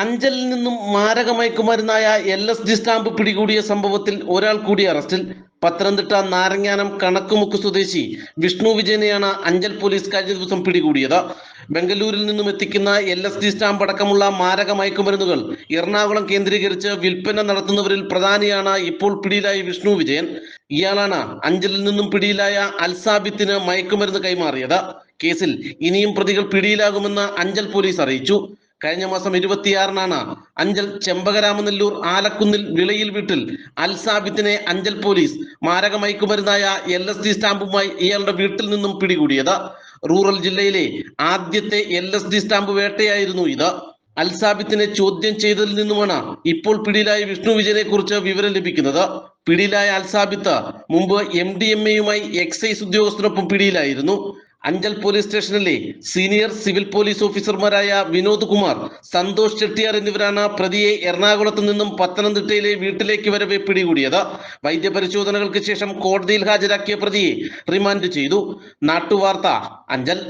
അഞ്ചലിൽ നിന്നും മാരക മയക്കുമരുന്നായ എൽ എസ് ജി സ്റ്റാമ്പ് പിടികൂടിയ സംഭവത്തിൽ ഒരാൾ കൂടി അറസ്റ്റിൽ. പത്തനംതിട്ട നാരങ്ങാനം കണക്കുമുക്ക് സ്വദേശി വിഷ്ണു വിജയനെയാണ് അഞ്ചൽ പോലീസ് കഴിഞ്ഞ ദിവസം പിടികൂടിയത്. ബംഗളൂരിൽ നിന്നും എത്തിക്കുന്ന എൽ എസ് ജി സ്റ്റാമ്പ് അടക്കമുള്ള മാരക മയക്കുമരുന്നുകൾ എറണാകുളം കേന്ദ്രീകരിച്ച് വിൽപ്പന നടത്തുന്നവരിൽ പ്രധാനിയാണ് ഇപ്പോൾ പിടിയിലായ വിഷ്ണു വിജയൻ. ഇയാളാണ് അഞ്ചലിൽ നിന്നും പിടിയിലായ അൽസാബിത്തിന് മയക്കുമരുന്ന് കൈമാറിയത്. കേസിൽ ഇനിയും പ്രതികൾ പിടിയിലാകുമെന്ന് അഞ്ചൽ പോലീസ് അറിയിച്ചു. കഴിഞ്ഞ മാസം ഇരുപത്തിയാറിനാണ് അഞ്ചൽ ചെമ്പകരാമനെല്ലൂർ ആലക്കുന്നിൽ വിളയിൽ വീട്ടിൽ അൽസാബിത്തിനെ അഞ്ചൽ പോലീസ് മാരക മയക്കുമരുന്നായ എൽ എസ് ഡി സ്റ്റാമ്പുമായി ഇയാളുടെ വീട്ടിൽ നിന്നും പിടികൂടിയത്. റൂറൽ ജില്ലയിലെ ആദ്യത്തെ എൽ എസ് ഡി സ്റ്റാമ്പ് വേട്ടയായിരുന്നു ഇത്. അൽസാബിത്തിനെ ചോദ്യം ചെയ്തതിൽ നിന്നുമാണ് ഇപ്പോൾ പിടിയിലായ വിഷ്ണു വിജയനെ കുറിച്ച് വിവരം ലഭിക്കുന്നത്. പിടിയിലായ അൽസാബിത്ത് മുമ്പ് എം ഡി എം എയുമായി എക്സൈസ് ഉദ്യോഗസ്ഥനൊപ്പം പിടിയിലായിരുന്നു. അഞ്ചൽ പോലീസ് സ്റ്റേഷനിലെ സീനിയർ സിവിൽ പോലീസ് ഓഫീസർമാരായ വിനോദ് കുമാർ സന്തോഷ് ചെട്ടിയാർ എന്നിവരാണ് പ്രതിയെ എറണാകുളത്ത് നിന്നും പത്തനംതിട്ടയിലെ വീട്ടിലേക്ക് വരവെ പിടികൂടിയത്. വൈദ്യപരിശോധനകൾക്ക് ശേഷം കോടതിയിൽ ഹാജരാക്കിയ പ്രതിയെ റിമാൻഡ് ചെയ്തു. നാട്ടുവാർത്ത അഞ്ചൽ.